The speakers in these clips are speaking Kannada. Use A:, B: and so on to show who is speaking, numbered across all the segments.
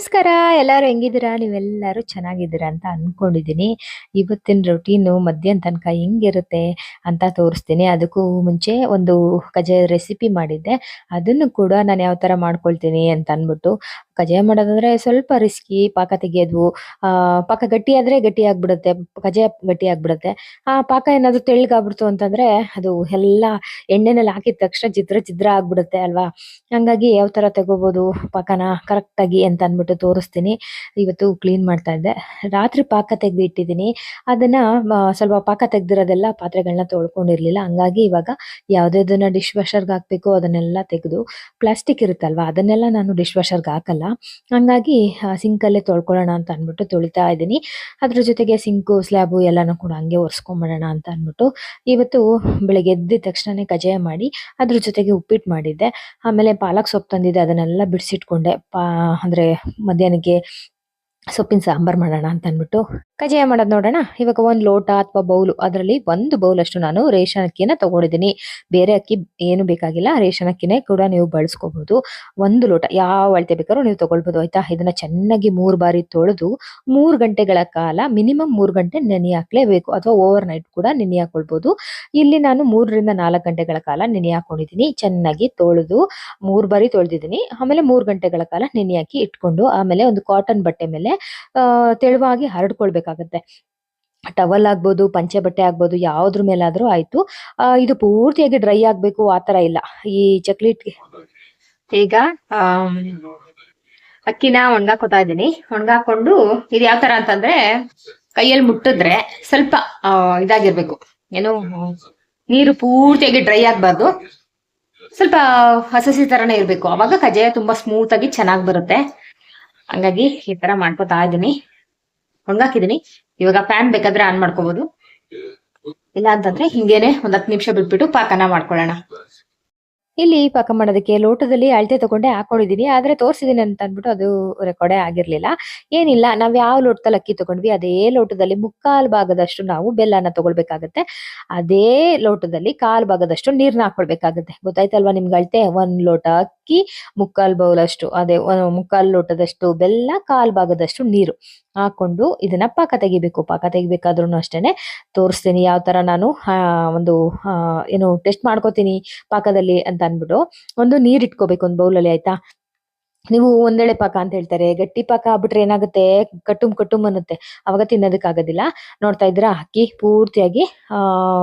A: ನಮಸ್ಕಾರ ಎಲ್ಲರೂ ಹೆಂಗಿದ್ದೀರಾ? ನೀವೆಲ್ಲರೂ ಚೆನ್ನಾಗಿದ್ದೀರಾ ಅಂತ ಅನ್ಕೊಂಡಿದ್ದೀನಿ. ಇವತ್ತಿನ ರೊಟೀನು ಮಧ್ಯಾಹ್ನ ತನಕ ಹೆಂಗಿರುತ್ತೆ ಅಂತ ತೋರಿಸ್ತೀನಿ. ಅದಕ್ಕೂ ಮುಂಚೆ ಒಂದು ಕಜ್ಜಾಯ ರೆಸಿಪಿ ಮಾಡಿದ್ದೆ. ಅದನ್ನು ಕೂಡ ನಾನು ಯಾವ ಥರ ಮಾಡ್ಕೊಳ್ತೀನಿ ಅಂತ ಅಂದ್ಬಿಟ್ಟು ಕಜ್ಜಾಯ ಮಾಡೋದಂದ್ರೆ ಸ್ವಲ್ಪ ರಿಸ್ಕಿ ಪಾಕ ತೆಗೆಯೋದು ಪಾಕ ಗಟ್ಟಿ ಆದ್ರೆ ಗಟ್ಟಿ ಆಗ್ಬಿಡುತ್ತೆ ಗಟ್ಟಿ ಆಗ್ಬಿಡುತ್ತೆ. ಆ, ಪಾಕ ಏನಾದ್ರು ತೆಳ್ಳಗಾಗ್ಬಿಡ್ತು ಅಂತಂದ್ರೆ ಅದು ಎಲ್ಲ ಎಣ್ಣೆನಲ್ಲಿ ಹಾಕಿದ ತಕ್ಷಣ ಚಿತ್ರ ಚಿತ್ರ ಆಗ್ಬಿಡುತ್ತೆ ಅಲ್ವಾ? ಹಂಗಾಗಿ ಯಾವ ತರ ತಗೋಬಹುದು ಪಾಕನ ಕರೆಕ್ಟ್ ಆಗಿ ಅಂತ ಅಂದ್ಬಿಟ್ಟು ತೋರಿಸ್ತೀನಿ. ಇವತ್ತು ಕ್ಲೀನ್ ಮಾಡ್ತಾ ಇದ್ದೆ. ರಾತ್ರಿ ಪಾಕ ತೆಗೆದು ಇಟ್ಟಿದ್ದೀನಿ ಅದನ್ನ ಸ್ವಲ್ಪ ಪಾಕ ತೆಗೆದಿರೋದೆಲ್ಲ ಪಾತ್ರೆಗಳನ್ನ ತೊಳ್ಕೊಂಡಿರ್ಲಿಲ್ಲ. ಹಂಗಾಗಿ ಇವಾಗ ಯಾವುದ್ಯಾವ್ದನ್ನ ಡಿಶ್ ವಾಷರ್ಗೆ ಹಾಕ್ಬೇಕು ಅದನ್ನೆಲ್ಲ ತೆಗೆದು ಪ್ಲಾಸ್ಟಿಕ್ ಇರುತ್ತಲ್ವಾ, ಅದನ್ನೆಲ್ಲ ನಾನು ಡಿಶ್ ವಾಷರ್ಗೆ ಹಾಕಲ್ಲ. ಹಂಗಾಗಿ ಸಿಂಕಲ್ಲೇ ತೊಳ್ಕೊಳ್ಳೋಣ ಅಂತ ಅಂದ್ಬಿಟ್ಟು ತೊಳಿತಾ ಇದ್ದೀನಿ. ಅದ್ರ ಜೊತೆಗೆ ಸಿಂಕು ಸ್ಲ್ಯಾಬು ಎಲ್ಲಾನು ಕೂಡ ಹಂಗೆ ಒರೆಸ್ಕೊಂಬಿಡೋಣ ಅಂತ ಅಂದ್ಬಿಟ್ಟು ಇವತ್ತು ಬೆಳಗ್ಗೆ ಎದ್ದ ತಕ್ಷಣನೇ ಕಜಾಯ ಮಾಡಿ ಅದ್ರ ಜೊತೆಗೆ ಉಪ್ಪಿಟ್ಟು ಮಾಡಿದ್ದೆ. ಆಮೇಲೆ ಪಾಲಕ್ ಸೊಪ್ಪು ತಂದಿದ್ದೆ. ಅದನ್ನೆಲ್ಲ ಬಿಡಿಸಿಟ್ಕೊಂಡೆ. ಪಾ, ಅಂದ್ರೆ ಮಧ್ಯಾಹ್ನಕ್ಕೆ porque ಸೊಪ್ಪಿನ ಸಾಂಬಾರ್ ಮಾಡೋಣ ಅಂತ ಅಂದ್ಬಿಟ್ಟು ಕಜ್ಜಾಯ ಮಾಡೋದು ನೋಡೋಣ. ಇವಾಗ ಒಂದು ಲೋಟ ಅಥವಾ ಬೌಲು, ಅದರಲ್ಲಿ ಒಂದು ಬೌಲ್ ಅಷ್ಟು ನಾನು ರೇಷನ್ ಅಕ್ಕಿನ ತಗೊಂಡಿದ್ದೀನಿ. ಬೇರೆ ಅಕ್ಕಿ ಏನು ಬೇಕಾಗಿಲ್ಲ, ರೇಷನ್ ಅಕ್ಕಿನೇ ಕೂಡ ನೀವು ಬಳಸ್ಕೋಬಹುದು ಒಂದು ಲೋಟ, ಯಾವ ಅಳತೆ ಬೇಕಾದ್ರೂ ನೀವು ತೊಗೊಳ್ಬೋದು, ಆಯ್ತಾ? ಇದನ್ನ ಚೆನ್ನಾಗಿ ಮೂರು ಬಾರಿ ತೊಳೆದು ಮೂರು ಗಂಟೆಗಳ ಕಾಲ, ಮಿನಿಮಮ್ ಮೂರು ಗಂಟೆ ನೆನೆ ಹಾಕ್ಲೇಬೇಕು, ಅಥವಾ ಓವರ್ ನೈಟ್ ಕೂಡ ನೆನೆ ಹಾಕೊಳ್ಬೋದು. ಇಲ್ಲಿ ನಾನು ಮೂರರಿಂದ ನಾಲ್ಕು ಗಂಟೆಗಳ ಕಾಲ ನೆನೆ ಹಾಕೊಂಡಿದ್ದೀನಿ, ಚೆನ್ನಾಗಿ ತೊಳೆದು ಮೂರು ಬಾರಿ ತೊಳೆದಿದ್ದೀನಿ. ಆಮೇಲೆ ಮೂರು ಗಂಟೆಗಳ ಕಾಲ ನೆನೆ ಹಾಕಿ ಇಟ್ಕೊಂಡು, ಆಮೇಲೆ ಒಂದು ಕಾಟನ್ ಬಟ್ಟೆ ಮೇಲೆ ಆ, ತೆಳುವಾಗಿ ಹರಡ್ಕೊಳ್ಬೇಕಾಗತ್ತೆ. ಟವಲ್ ಆಗ್ಬೋದು ಪಂಚೆ ಬಟ್ಟೆ ಆಗ್ಬೋದು ಯಾವ್ದ್ರ ಮೇಲಾದ್ರೂ ಆಯ್ತು. ಇದು ಪೂರ್ತಿಯಾಗಿ ಡ್ರೈ ಆಗ್ಬೇಕು ಆ ತರ ಇಲ್ಲ. ಈ ಚಕ್ಲಿಟ್ ಈಗ ಅಕ್ಕಿನ ಒಣಗಾಕೋತಾ ಇದ್ದೀನಿ. ಒಣಗಾಕೊಂಡು ಇದು ಯಾವ ತರ ಅಂತಂದ್ರೆ ಕೈಯಲ್ಲಿ ಮುಟ್ಟಿದ್ರೆ ಸ್ವಲ್ಪ ಇದಾಗಿರ್ಬೇಕು. ಏನು ನೀರು ಪೂರ್ತಿಯಾಗಿ ಡ್ರೈ ಆಗ್ಬಾರ್ದು. ಸ್ವಲ್ಪ ಹಸಸಿ ತರನೇ ಇರ್ಬೇಕು. ಅವಾಗ ಕಜ್ಜಾಯ ತುಂಬಾ ಸ್ಮೂತ್ ಆಗಿ ಚೆನ್ನಾಗಿ ಬರುತ್ತೆ. ಹಂಗಾಗಿ ಈ ತರ ಮಾಡ್ಕೊತಾ ಇದೀನಿ ಒಣಗಾಕಿದೀನಿ. ಇವಾಗ ಫ್ಯಾನ್ ಬೇಕಾದ್ರೆ ಆನ್ ಮಾಡ್ಕೋಬಹುದು ಇಲ್ಲ ಅಂತಂದ್ರೆ ಹಿಂಗೇನೆ ಒಂದ್ ಹತ್ತು ನಿಮಿಷ ಬಿಟ್ಬಿಟ್ಟು ಪಾಕನ ಮಾಡ್ಕೊಳ್ಳೋಣ. ಇಲ್ಲಿ ಪಾಕ ಮಾಡೋದಕ್ಕೆ ಲೋಟದಲ್ಲಿ ಅಳತೆ ತಗೊಂಡೆ ಹಾಕೊಂಡಿದೀನಿ ಆದ್ರೆ ತೋರಿಸಿದೀನಿ ಅಂತ ಅಂದ್ಬಿಟ್ಟು ಅದು ರೆಕಾರ್ಡೇ ಆಗಿರ್ಲಿಲ್ಲ. ಏನಿಲ್ಲ, ನಾವ್ ಯಾವ ಲೋಟದಲ್ಲಿ ಅಕ್ಕಿ ತಗೊಂಡ್ವಿ, ಅದೇ ಲೋಟದಲ್ಲಿ ಮುಕ್ಕಾಲ್ ಭಾಗದಷ್ಟು ನಾವು ಬೆಲ್ಲನ ತಗೊಳ್ಬೇಕಾಗತ್ತೆ. ಅದೇ ಲೋಟದಲ್ಲಿ ಕಾಲ್ ಭಾಗದಷ್ಟು ನೀರ್ನ ಹಾಕೊಳ್ಬೇಕಾಗತ್ತೆ. ಗೊತ್ತಾಯ್ತಲ್ವಾ ನಿಮ್ಗೆ ಅಳತೆ? ಒಂದ್ ಲೋಟ ಅಕ್ಕಿ, ಮುಕ್ಕಾಲ್ ಬೌಲ್ ಅಷ್ಟು ಅದೇ, ಮುಕ್ಕಾಲ್ ಲೋಟದಷ್ಟು ಬೆಲ್ಲ, ಕಾಲ್ ಭಾಗದಷ್ಟು ನೀರು. ಹಾಕೊಂಡು ಇದನ್ನ ಪಾಕ ತೆಗಿಬೇಕು. ಪಾಕ ತೆಗಿಬೇಕಾದ್ರೂ ಅಷ್ಟೇನೆ ತೋರಿಸ್ತೀನಿ. ಯಾವ ತರ ನಾನು ಒಂದು ಏನು ಟೆಸ್ಟ್ ಮಾಡ್ಕೋತೀನಿ ಪಾಕದಲ್ಲಿ ಅಂತ ಅಂದ್ಬಿಟ್ಟು ಒಂದು ನೀರ್ ಇಟ್ಕೋಬೇಕು, ಒಂದು ಬೌಲಲ್ಲಿ ಆಯ್ತಾ? ನೀವು ಒಂದೆಳೆ ಪಾಕ ಅಂತ ಹೇಳ್ತಾರೆ. ಗಟ್ಟಿ ಪಾಕ ಆಗ್ಬಿಟ್ರೆ ಏನಾಗುತ್ತೆ? ಕಟ್ಟುಮ್ ಕಟ್ಟುಮ್ ಅನ್ನುತ್ತೆ. ಅವಾಗ ತಿನ್ನೋದಕ್ ಆಗೋದಿಲ್ಲ ನೋಡ್ತಾ ಇದ್ರ ಅಕ್ಕಿ ಪೂರ್ತಿಯಾಗಿ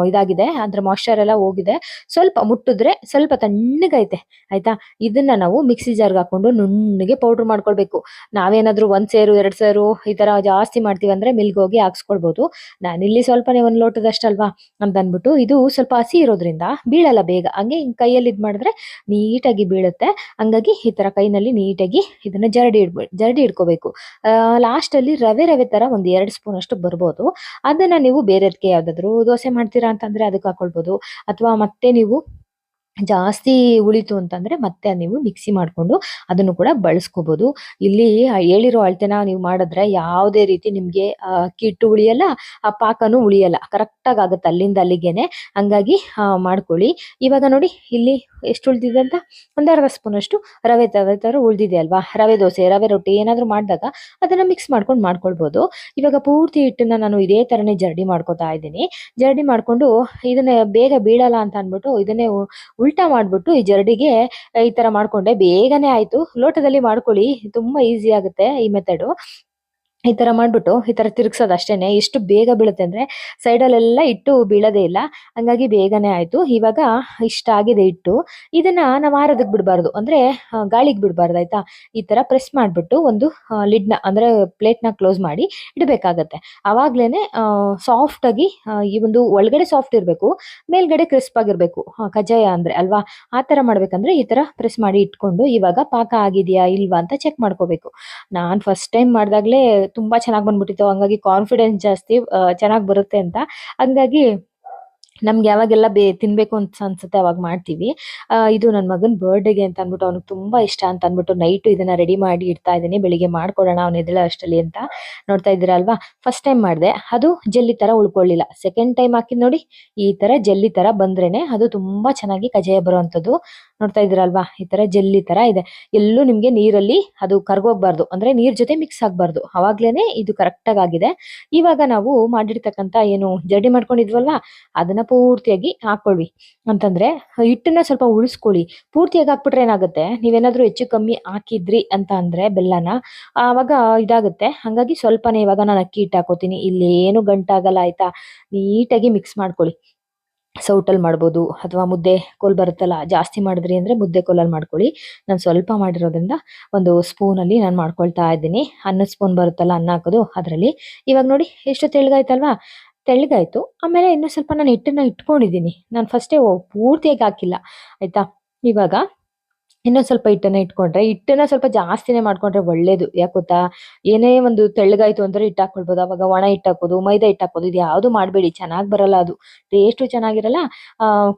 A: ಇದಾಗಿದೆ. ಅದರ ಮಾಯ್ಶ್ಚರ್ ಎಲ್ಲ ಹೋಗಿದೆ. ಸ್ವಲ್ಪ ಮುಟ್ಟಿದ್ರೆ ಸ್ವಲ್ಪ ತಣ್ಣಗೈತೆ ಆಯ್ತಾ? ಇದನ್ನ ನಾವು ಮಿಕ್ಸಿ ಜಾರ್ಗೆ ಹಾಕೊಂಡು ನುಣ್ಣಗೆ ಪೌಡರ್ ಮಾಡ್ಕೊಳ್ಬೇಕು. ನಾವೇನಾದ್ರೂ ಒಂದ್ ಸೇರು, ಎರಡ್ ಸೇರು ಈ ತರ ಜಾಸ್ತಿ ಮಾಡ್ತೀವಿ ಅಂದ್ರೆ ಮಿಲ್ಗ್ ಹೋಗಿ ಹಾಕ್ಸ್ಕೊಳ್ಬಹುದು ನಾನಿಲ್ಲಿ ಸ್ವಲ್ಪನೇ ಒಂದ್ ಲೋಟದಷ್ಟಲ್ವಾ? ಅಂತ ಅಂದ್ಬಿಟ್ಟು ಇದು ಸ್ವಲ್ಪ ಹಸಿ ಇರೋದ್ರಿಂದ ಬೀಳಲ್ಲ ಬೇಗ. ಹಂಗೆ ಹಿಂಗ್ ಕೈಯಲ್ಲಿ ಇದ್ ಮಾಡಿದ್ರೆ ನೀಟಾಗಿ ಬೀಳುತ್ತೆ. ಹಂಗಾಗಿ ಈ ತರ ಕೈನಲ್ಲಿ ನೀಟಾಗಿ ಇದನ್ನ ಜರಡಿ ಇಡ್ಬ, ಜರಡಿ ಇಡ್ಕೋಬೇಕು ಲಾಸ್ಟಲ್ಲಿ ರವೆ ರವೆ ತರ ಒಂದು ಎರಡು ಸ್ಪೂನ್ ಅಷ್ಟು ಬರ್ಬೋದು. ಅದನ್ನ ನೀವು ಬೇರೆದಕ್ಕೆ ಯಾವ್ದಾದ್ರು ದೋಸೆ ಮಾಡ್ತೀರಾ ಅಂತಂದ್ರೆ ಅದಕ್ಕೆ ಹಾಕೊಳ್ಬೋದು. ಅಥವಾ ಮತ್ತೆ ನೀವು ಜಾಸ್ತಿ ಉಳಿತು ಅಂತಂದ್ರೆ ಮತ್ತೆ ನೀವು ಮಿಕ್ಸಿ ಮಾಡ್ಕೊಂಡು ಅದನ್ನು ಕೂಡ ಬಳಸ್ಕೋಬಹುದು ಇಲ್ಲಿ ಹೇಳಿರೋ ಅಳತೆನ ನೀವು ಮಾಡಿದ್ರೆ ಯಾವುದೇ ರೀತಿ ನಿಮ್ಗೆ ಕಿಟ್ಟು ಉಳಿಯಲ್ಲ, ಆ, ಪಾಕನೂ ಉಳಿಯಲ್ಲ. ಕರೆಕ್ಟ್ ಆಗಿ ಆಗುತ್ತೆ ಅಲ್ಲಿಂದ ಅಲ್ಲಿಗೆನೆ. ಹಂಗಾಗಿ ಮಾಡ್ಕೊಳ್ಳಿ. ಇವಾಗ ನೋಡಿ, ಇಲ್ಲಿ ಎಷ್ಟು ಉಳಿದಿದೆ ಅಂತ? ಒಂದ್ ಅರ್ಧ ಸ್ಪೂನ್ ಅಷ್ಟು ರವೆ ತರ ತರ ಉಳಿದಿದೆ ಅಲ್ವಾ? ರವೆ ದೋಸೆ, ರವೆ ರೊಟ್ಟಿ ಏನಾದರೂ ಮಾಡಿದಾಗ ಅದನ್ನ ಮಿಕ್ಸ್ ಮಾಡ್ಕೊಂಡು ಮಾಡ್ಕೊಳ್ಬಹುದು ಇವಾಗ ಪೂರ್ತಿ ಹಿಟ್ಟನ್ನ ನಾನು ಇದೇ ತರನೇ ಜರ್ಡಿ ಮಾಡ್ಕೊತಾ ಇದ್ದೀನಿ. ಜರ್ಡಿ ಮಾಡ್ಕೊಂಡು ಇದನ್ನ ಬೇಗ ಬೀಳಲ್ಲ ಅಂತ ಅನ್ಬಿಟ್ಟು ಇದನ್ನೇ ಉಲ್ಟಾ ಮಾಡ್ಬಿಟ್ಟು ಈ ಜರಡಿಗೆ, ಈ ತರ ಮಾಡ್ಕೊಂಡೆ. ಬೇಗನೆ ಆಯ್ತು. ಲೋಟದಲ್ಲಿ ಮಾಡ್ಕೊಳ್ಳಿ. ತುಂಬಾ ಈಸಿ ಆಗುತ್ತೆ ಈ ಮೆಥಡು ಈ ತರ ಮಾಡ್ಬಿಟ್ಟು ಈ ತರ ತಿರ್ಗ್ಸೋದು ಅಷ್ಟೇನೆ. ಎಷ್ಟು ಬೇಗ ಬೀಳುತ್ತೆ ಅಂದ್ರೆ ಸೈಡಲ್ಲೆಲ್ಲ ಇಟ್ಟು ಬೀಳೋದೇ ಇಲ್ಲ. ಹಂಗಾಗಿ ಬೇಗನೆ ಆಯ್ತು. ಇವಾಗ ಇಷ್ಟ ಆಗಿದೆ ಇಟ್ಟು. ಇದನ್ನ ನಾವು ಆರೋದಕ್ ಬಿಡಬಾರ್ದು. ಅಂದ್ರೆ ಗಾಳಿಗೆ ಬಿಡಬಾರ್ದು, ಆಯ್ತಾ? ಈ ತರ ಪ್ರೆಸ್ ಮಾಡ್ಬಿಟ್ಟು ಒಂದು ಲಿಡ್ನ ಅಂದ್ರೆ ಪ್ಲೇಟ್ನ ಕ್ಲೋಸ್ ಮಾಡಿ ಇಡಬೇಕಾಗತ್ತೆ. ಅವಾಗ್ಲೇನೆ ಸಾಫ್ಟ್ ಆಗಿ ಈ ಒಂದು ಒಳಗಡೆ ಸಾಫ್ಟ್ ಇರಬೇಕು, ಮೇಲ್ಗಡೆ ಕ್ರಿಸ್ಪ್ ಆಗಿರ್ಬೇಕು. ಕಜ್ಜಾಯ ಅಂದ್ರೆ, ಅಲ್ವಾ? ಆ ತರ ಮಾಡ್ಬೇಕಂದ್ರೆ ಈ ತರ ಪ್ರೆಸ್ ಮಾಡಿ ಇಟ್ಕೊಂಡು ಇವಾಗ ಪಾಕ ಆಗಿದೆಯಾ, ಇಲ್ವಾ ಅಂತ ಚೆಕ್ ಮಾಡ್ಕೋಬೇಕು. ನಾನ್ ಫಸ್ಟ್ ಟೈಮ್ ಮಾಡ್ದಾಗ್ಲೇ ತುಂಬಾ ಚೆನ್ನಾಗಿ ಬಂದ್ಬಿಟ್ಟಿತ್ತು. ಹಂಗಾಗಿ ಕಾನ್ಫಿಡೆನ್ಸ್ ಜಾಸ್ತಿ ಚೆನ್ನಾಗಿ ಬರುತ್ತೆ ಅಂತ. ಹಂಗಾಗಿ ನಮ್ಗೆ ಯಾವಾಗೆಲ್ಲ ಬೇ, ತಿನ್ಬೇಕು ಅಂತ ಅನ್ಸುತ್ತೆ ಅವಾಗ ಮಾಡ್ತೀವಿ. ಇದು ನನ್ನ ಮಗನ ಬರ್ಡೇಗೆ ಅಂತ ಅಂದ್ಬಿಟ್ಟು ಅವ್ನಿಗೆ ತುಂಬಾ ಇಷ್ಟ ಅಂತ ಅಂದ್ಬಿಟ್ಟು ನೈಟ್ ಇದನ್ನ ರೆಡಿ ಮಾಡಿ ಇಡ್ತಾ ಇದ್ದೀನಿ. ಬೆಳಿಗ್ಗೆ ಮಾಡ್ಕೊಡೋಣ ಅವ್ನು ಎದ್ದೇಳೋ ಅಷ್ಟಲ್ಲಿ ಅಂತ ನೋಡ್ತಾ ಇದ್ದೀರಲ್ವಾ ಫಸ್ಟ್ ಟೈಮ್ ಮಾಡಿದೆ. ಅದು ಜೆಲ್ಲಿ ತರ ಉಳ್ಕೊಳ್ಳಿಲ್ಲ. ಸೆಕೆಂಡ್ ಟೈಮ್ ಹಾಕಿದ್ ನೋಡಿ ಈ ತರ ಜೆಲ್ಲಿ ತರ ಬಂದ್ರೇನೆ ಅದು ತುಂಬಾ ಚೆನ್ನಾಗಿ ಕಜಾಯ ಬರುವಂತದ್ದು ನೋಡ್ತಾ ಇದ್ದೀರಲ್ವಾ ಈ ತರ ಜೆಲ್ಲಿ ತರ ಇದೆ. ಎಲ್ಲೂ ನಿಮ್ಗೆ ನೀರಲ್ಲಿ ಅದು ಕರ್ಗೋಗ್ಬಾರ್ದು. ಅಂದ್ರೆ ನೀರ್ ಜೊತೆ ಮಿಕ್ಸ್ ಆಗ್ಬಾರ್ದು. ಅವಾಗ್ಲೇನೆ ಇದು ಕರೆಕ್ಟ್ ಆಗಿ ಆಗಿದೆ. ಇವಾಗ ನಾವು ಮಾಡಿರ್ತಕ್ಕಂತ ಏನು ಜಡಿ ಮಾಡ್ಕೊಂಡಿದ್ವಲ್ವಾ? ಅದನ್ನ ಪೂರ್ತಿಯಾಗಿ ಹಾಕೊಳ್ಳಿ ಅಂತಂದ್ರೆ, ಹಿಟ್ಟನ್ನ ಸ್ವಲ್ಪ ಉಳಿಸ್ಕೊಳ್ಳಿ. ಪೂರ್ತಿಯಾಗಿ ಹಾಕ್ಬಿಟ್ರೆ ಏನಾಗುತ್ತೆ? ನೀವೇನಾದ್ರೂ ಹೆಚ್ಚು ಕಮ್ಮಿ ಹಾಕಿದ್ರಿ ಅಂತ ಅಂದ್ರೆ ಬೆಲ್ಲನ, ಆವಾಗ ಇದಾಗುತ್ತೆ. ಹಂಗಾಗಿ ಸ್ವಲ್ಪನೇ ಇವಾಗ ನಾನು ಅಕ್ಕಿ ಹಿಟ್ಟು ಹಾಕೋತೀನಿ. ಇಲ್ಲಿ ಏನು ಗಂಟಾಗಲ್ಲ, ಆಯ್ತಾ? ನೀಟಾಗಿ ಮಿಕ್ಸ್ ಮಾಡ್ಕೊಳ್ಳಿ. ಸೌಟಲ್ಲಿ ಮಾಡ್ಬೋದು, ಅಥವಾ ಮುದ್ದೆ ಕೋಲ್ ಬರುತ್ತಲ್ಲ, ಜಾಸ್ತಿ ಮಾಡಿದ್ರಿ ಅಂದ್ರೆ ಮುದ್ದೆ ಕೋಲಲ್ಲಿ ಮಾಡ್ಕೊಳ್ಳಿ. ನಾನು ಸ್ವಲ್ಪ ಮಾಡಿರೋದ್ರಿಂದ ಒಂದು ಸ್ಪೂನಲ್ಲಿ ನಾನು ಮಾಡ್ಕೊಳ್ತಾ ಇದ್ದೀನಿ. ಅನ್ನದ ಸ್ಪೂನ್ ಬರುತ್ತಲ್ಲ, ಅನ್ನ ಹಾಕೋದು, ಅದರಲ್ಲಿ. ಇವಾಗ ನೋಡಿ ಎಷ್ಟು ತೆಳ್ಳಗಾಯ್ತಲ್ವಾ ತೆಳ್ಳಗಾಯ್ತು. ಆಮೇಲೆ ಇನ್ನೂ ಸ್ವಲ್ಪ ನಾನು ಹಿಟ್ಟನ್ನ ಇಟ್ಕೊಂಡಿದ್ದೀನಿ ನಾನು ಫಸ್ಟೇ ಪೂರ್ತಿಯಾಗಿ ಹಾಕಿಲ್ಲ. ಆಯ್ತಾ? ಇವಾಗ ಇನ್ನೊಂದ್ ಸ್ವಲ್ಪ ಹಿಟ್ಟನ್ನ ಇಟ್ಕೊಂಡ್ರೆ, ಹಿಟ್ಟನ್ನ ಸ್ವಲ್ಪ ಜಾಸ್ತಿನೇ ಮಾಡ್ಕೊಂಡ್ರೆ ಒಳ್ಳೇದು. ಯಾಕೆ ಗೊತ್ತಾ? ಏನೇ ಒಂದು ತೆಳ್ಳಗಾಯ್ತು ಅಂದ್ರೆ ಹಿಟ್ಟು ಹಾಕೊಳ್ಬೋದು ಅವಾಗ ಒಣ ಹಿಟ್ಟು ಹಾಕೋದು ಮೈದಾ ಹಿಟ್ಟು ಹಾಕೋದು ಇದು ಯಾವುದು ಮಾಡಬೇಡಿ. ಚೆನ್ನಾಗಿ ಬರಲ್ಲ ಅದು. ಟೇಸ್ಟು ಚೆನ್ನಾಗಿರಲ್ಲ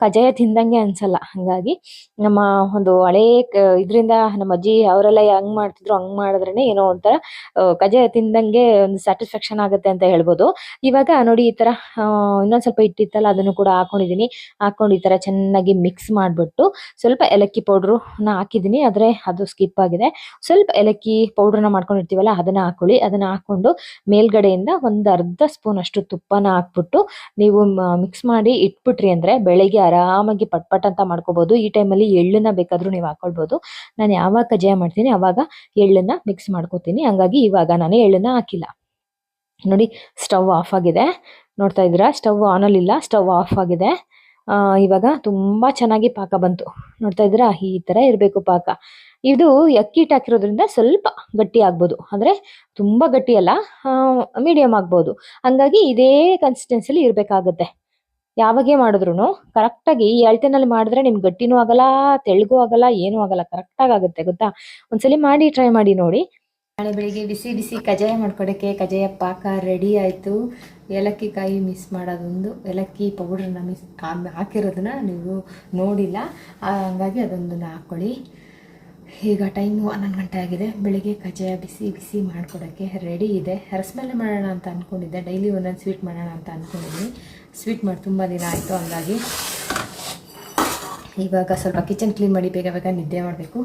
A: ಕಜಾಯ ತಿಂದಂಗೆ ಅನ್ಸಲ್ಲ. ಹಂಗಾಗಿ ನಮ್ಮ ಒಂದು ಹಳೆ ಇದರಿಂದ ನಮ್ಮ ಅಜ್ಜಿ ಅವರೆಲ್ಲ ಹೆಂಗ್ ಮಾಡ್ತಿದ್ರು, ಹಂಗ್ ಮಾಡಿದ್ರೇನೆ ಏನೋ ಒಂಥರ ಕಜಾಯ ತಿಂದಂಗೆ ಒಂದು ಸ್ಯಾಟಿಸ್ಫ್ಯಾಕ್ಷನ್ ಆಗುತ್ತೆ ಅಂತ ಹೇಳ್ಬೋದು. ಇವಾಗ ನೋಡಿ ಈ ತರ ಇನ್ನೊಂದು ಸ್ವಲ್ಪ ಹಿಟ್ಟಿತ್ತಲ್ಲ, ಅದನ್ನು ಕೂಡ ಹಾಕೊಂಡಿದೀನಿ ಹಾಕೊಂಡು ಈ ತರ ಚೆನ್ನಾಗಿ ಮಿಕ್ಸ್ ಮಾಡ್ಬಿಟ್ಟು ಸ್ವಲ್ಪ ಏಲಕ್ಕಿ ಪೌಡ್ರು ನ ಹಾಕಿದೀನಿ, ಆದರೆ ಅದು ಸ್ಕಿಪ್ ಆಗಿದೆ. ಸ್ವಲ್ಪ ಏಲಕ್ಕಿ ಪೌಡ್ರನ್ನ ಮಾಡ್ಕೊಂಡಿರ್ತೀವಲ್ಲ, ಅದನ್ನ ಹಾಕೊಳ್ಳಿ. ಅದನ್ನ ಹಾಕೊಂಡು ಮೇಲ್ಗಡೆಯಿಂದ ಒಂದು ಅರ್ಧ ಸ್ಪೂನ್ ಅಷ್ಟು ತುಪ್ಪನ ಹಾಕ್ಬಿಟ್ಟು ನೀವು ಮಿಕ್ಸ್ ಮಾಡಿ ಇಟ್ಬಿಟ್ರಿ ಅಂದ್ರೆ ಬೆಳಗ್ಗೆ ಆರಾಮಾಗಿ ಪಟ್ಪಟ್ ಪಟ್ ಅಂತ ಮಾಡ್ಕೋಬಹುದು ಈ ಟೈಮಲ್ಲಿ ಎಳ್ಳನ್ನ ಬೇಕಾದರೂ ನೀವು ಹಾಕೊಳ್ಬಹುದು ನಾನು ಯಾವಾಗ ಕಜ್ಜಾಯ ಮಾಡ್ತೀನಿ, ಅವಾಗ ಎಳ್ಳನ್ನ ಮಿಕ್ಸ್ ಮಾಡ್ಕೋತೀನಿ. ಹಂಗಾಗಿ ಇವಾಗ ನಾನು ಎಳ್ಳನ್ನ ಹಾಕಿಲ್ಲ. ನೋಡಿ ಸ್ಟವ್ ಆಫ್ ಆಗಿದೆ. ನೋಡ್ತಾ ಇದ್ದೀರಾ? ಸ್ಟವ್ ಆನ್ ಇಲ್ಲ ಸ್ಟವ್ ಆಫ್ ಆಗಿದೆ. ಇವಾಗ ತುಂಬಾ ಚೆನ್ನಾಗಿ ಪಾಕ ಬಂತು. ನೋಡ್ತಾ ಇದ್ದೀರಾ? ಈ ತರ ಇರಬೇಕು ಪಾಕ. ಇದು ಅಕ್ಕಿ ಹಿಟ್ಟು ಹಾಕಿರೋದ್ರಿಂದ ಸ್ವಲ್ಪ ಗಟ್ಟಿ ಆಗ್ಬೋದು. ಅಂದರೆ ತುಂಬಾ ಗಟ್ಟಿ ಅಲ್ಲ ಮೀಡಿಯಮ್ ಆಗ್ಬೋದು. ಹಂಗಾಗಿ ಇದೇ ಕನ್ಸಿಸ್ಟೆನ್ಸಿಲಿ ಇರ್ಬೇಕಾಗತ್ತೆ. ಯಾವಾಗೇ ಮಾಡಿದ್ರು ಕರೆಕ್ಟಾಗಿ ಈ ಅಳತೆನಲ್ಲಿ ಮಾಡಿದ್ರೆ ನಿಮ್ಗೆ ಗಟ್ಟಿನೂ ಆಗಲ್ಲ, ತೆಳ್ಳಗೂ ಆಗಲ್ಲ, ಏನೂ ಆಗಲ್ಲ ಕರೆಕ್ಟಾಗಿ ಆಗುತ್ತೆ, ಗೊತ್ತಾ? ಒಂದ್ಸಲಿ ಮಾಡಿ ಟ್ರೈ ಮಾಡಿ ನೋಡಿ. ನಾಳೆ ಬೆಳಿಗ್ಗೆ ಬಿಸಿ ಬಿಸಿ ಕಜಾಯ ಮಾಡ್ಕೊಡೋಕ್ಕೆ ಕಜಾಯ ಪಾಕ ರೆಡಿ ಆಯಿತು. ಏಲಕ್ಕಿ ಕಾಯಿ ಮಿಸ್ ಮಾಡೋದೊಂದು. ಏಲಕ್ಕಿ ಪೌಡ್ರನ್ನ ಮಿಸ್ ಹಾಕಿರೋದನ್ನ ನೀವು ನೋಡಿಲ್ಲ. ಹಂಗಾಗಿ ಅದೊಂದನ್ನು ಹಾಕ್ಕೊಳ್ಳಿ ಈಗ ಟೈಮು ಹನ್ನೊಂದು ಗಂಟೆ ಆಗಿದೆ. ಬೆಳಿಗ್ಗೆ ಕಜಾಯ ಬಿಸಿ ಬಿಸಿ ಮಾಡ್ಕೊಡೋಕ್ಕೆ ರೆಡಿ ಇದೆ. ರಸಮಲ್ಲೈ ಮಾಡೋಣ ಅಂತ ಅಂದ್ಕೊಂಡಿದ್ದೆ ಡೈಲಿ ಒಂದೊಂದು ಸ್ವೀಟ್ ಮಾಡೋಣ ಅಂತ ಅಂದ್ಕೊಂಡಿದ್ದೀನಿ ಸ್ವೀಟ್ ಮಾಡಿ ತುಂಬ ದಿನ ಆಯಿತು ಹಂಗಾಗಿ. ಇವಾಗ ಸ್ವಲ್ಪ ಕಿಚನ್ ಕ್ಲೀನ್ ಮಾಡಿ ಬೇಗ ಬೇಗ ನಿದ್ದೆ ಮಾಡಬೇಕು.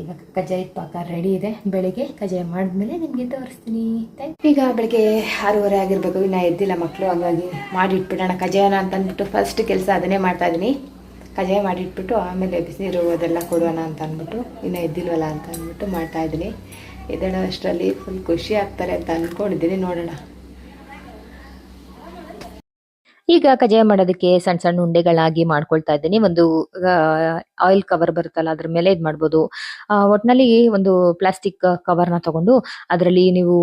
A: ಇವಾಗ ಕಜ್ಜಾಯ ಪಾಕ ರೆಡಿ ಇದೆ. ಬೆಳಿಗ್ಗೆ ಕಜ್ಜಾಯ ಮಾಡಿದ್ಮೇಲೆ ನಿಮಗೆ ತೋರಿಸ್ತೀನಿ. ಈಗ ಬೆಳಿಗ್ಗೆ ಆರೂವರೆ ಆಗಿರ್ಬೇಕು. ಇನ್ನು ಎದ್ದಿಲ್ಲ ಮಕ್ಕಳು ಹಂಗಾಗಿ ಮಾಡಿಟ್ಬಿಡೋಣ ಕಜ್ಜಾಯನ ಅಂತ ಅಂದ್ಬಿಟ್ಟು ಫಸ್ಟ್ ಕೆಲಸ ಅದನ್ನೇ ಮಾಡ್ತಾ ಇದ್ದೀನಿ. ಕಜ್ಜಾಯ ಮಾಡಿಟ್ಬಿಟ್ಟು ಆಮೇಲೆ ಬಿಸಿನೀರು, ಅದೆಲ್ಲ ಕೊಡೋಣ ಅಂತ ಅಂದ್ಬಿಟ್ಟು ಇನ್ನ ಎದ್ದಿಲ್ವಲ್ಲ ಅಂತ ಅಂದ್ಬಿಟ್ಟು ಮಾಡ್ತಾ ಇದ್ದೀನಿ. ಎದ್ದೇಳೋ ಅಷ್ಟರಲ್ಲಿ ಫುಲ್ ಖುಷಿ ಆಗ್ತಾರೆ ಅಂತ ಅಂದ್ಕೊಂಡಿದ್ದೀನಿ ನೋಡೋಣ. ಈಗ ಕಜ್ಜಾಯ ಮಾಡೋದಕ್ಕೆ ಸಣ್ಣ ಸಣ್ಣ ಉಂಡೆಗಳಾಗಿ ಮಾಡ್ಕೊಳ್ತಾ ಇದ್ದೀನಿ. ಒಂದು ಆಯಿಲ್ ಕವರ್ ಬರುತ್ತಲ್ಲ ಅದ್ರ ಮೇಲೆ ಇದು ಮಾಡ್ಬೋದು. ಒಟ್ನಲ್ಲಿ ಒಂದು ಪ್ಲಾಸ್ಟಿಕ್ ಕವರ್ನ ತಗೊಂಡು ಅದರಲ್ಲಿ ನೀವು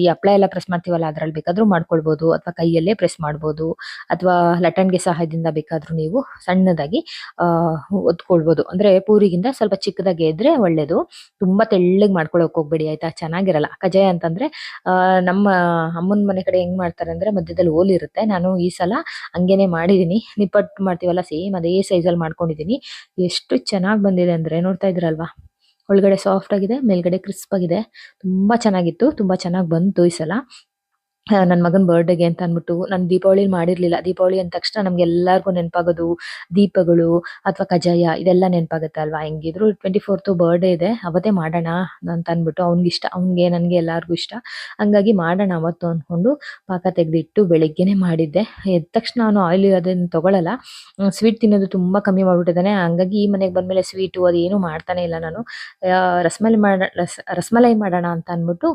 A: ಈ ಅಪ್ಲೈ ಎಲ್ಲ ಪ್ರೆಸ್ ಮಾಡ್ತೀವಲ್ಲ ಅದ್ರಲ್ಲಿ ಬೇಕಾದ್ರೂ ಮಾಡ್ಕೊಳ್ಬಹುದು ಅಥವಾ ಕೈಯಲ್ಲೇ ಪ್ರೆಸ್ ಮಾಡ್ಬೋದು ಅಥವಾ ಲಟಣ್ಗೆ ಸಹಾಯದಿಂದ ಬೇಕಾದ್ರೂ ನೀವು ಸಣ್ಣದಾಗಿ ಆ, ಒತ್ಕೊಳ್ಬೋದು. ಅಂದ್ರೆ ಪೂರಿಗಿಂತ ಸ್ವಲ್ಪ ಚಿಕ್ಕದಾಗಿ ಇದ್ರೆ ಒಳ್ಳೇದು. ತುಂಬಾ ತೆಳ್ಳಗೆ ಮಾಡ್ಕೊಳಕ್ ಹೋಗ್ಬೇಡಿ ಆಯ್ತಾ? ಚೆನ್ನಾಗಿರಲ್ಲ. ಕಜಾಯ ಅಂತಂದ್ರೆ ನಮ್ಮ ಅಮ್ಮನ ಮನೆ ಕಡೆ ಹೆಂಗ್ ಮಾಡ್ತಾರೆ ಅಂದ್ರೆ ಮಧ್ಯದಲ್ಲಿ ಹೋಲ್ ಇರುತ್ತೆ. ನಾನು ಈ ಸಲ ಹಂಗೇನೆ ಮಾಡಿದೀನಿ. ನಿಪ್ಪಟ್ಟು ಮಾಡ್ತೀವಲ್ಲ ಸೇಮ್ ಅದೇ ಸೈಜ್ ಅಲ್ಲಿ ಮಾಡ್ಕೊಂಡಿದೀನಿ. ಎಷ್ಟು ಚೆನ್ನಾಗಿ ಬಂದಿದೆ ಅಂದ್ರೆ ನೋಡ್ತಾ ಇದ್ರಲ್ವಾ ಒಳಗಡೆ ಸಾಫ್ಟ್ ಆಗಿದೆ, ಮೇಲ್ಗಡೆ ಕ್ರಿಸ್ಪ್ ಆಗಿದೆ. ತುಂಬಾ ಚೆನ್ನಾಗಿತ್ತು, ತುಂಬಾ ಚೆನ್ನಾಗಿ ಬಂತು ಈ ಸಲ. ನನ್ನ ಮಗನ ಬರ್ಡೇಗೆ ಅಂತ ಅಂದ್ಬಿಟ್ಟು ನಾನು ದೀಪಾವಳಿ ಮಾಡಿರ್ಲಿಲ್ಲ. ದೀಪಾವಳಿ ಅಂದ ತಕ್ಷಣ ನಮ್ಗೆ ಎಲ್ಲರಿಗೂ ನೆನಪಾಗೋದು ದೀಪಗಳು ಅಥವಾ ಕಜಾಯ ಇದೆಲ್ಲ ನೆನಪಾಗುತ್ತೆ ಅಲ್ವಾ? ಹೆಂಗಿದ್ರು ಟ್ವೆಂಟಿ ಫೋರ್ತ್ ಬರ್ಡೇ ಇದೆ, ಅವತ್ತೇ ಮಾಡೋಣ ಅಂತ ಅಂದ್ಬಿಟ್ಟು ಅವ್ನಿಗೆ ಇಷ್ಟ, ಅವ್ನಿಗೆ ನನಗೆ ಎಲ್ಲರಿಗೂ ಇಷ್ಟ. ಹಂಗಾಗಿ ಮಾಡೋಣ ಅವತ್ತು ಅಂದ್ಕೊಂಡು ಪಾಕ ತೆಗೆದಿಟ್ಟು ಬೆಳಿಗ್ಗೆನೆ ಮಾಡಿದ್ದೆ. ಎದ್ದ ತಕ್ಷಣ ನಾನು ಆಯಿಲ್ ಅದನ್ನು ತಗೊಳಲ್ಲ. ಸ್ವೀಟ್ ತಿನ್ನೋದು ತುಂಬಾ ಕಮ್ಮಿ ಮಾಡಿಬಿಟ್ಟಿದ್ದಾನೆ. ಹಂಗಾಗಿ ಈ ಮನೆಗೆ ಬಂದ್ಮೇಲೆ ಸ್ವೀಟು ಅದು ಏನು ಮಾಡ್ತಾನೆ ಇಲ್ಲ ನಾನು. ರಸಮಲೈ ಮಾಡ, ರಸ್, ರಸಮಲೈ ಮಾಡೋಣ ಅಂತ ಅಂದ್ಬಿಟ್ಟು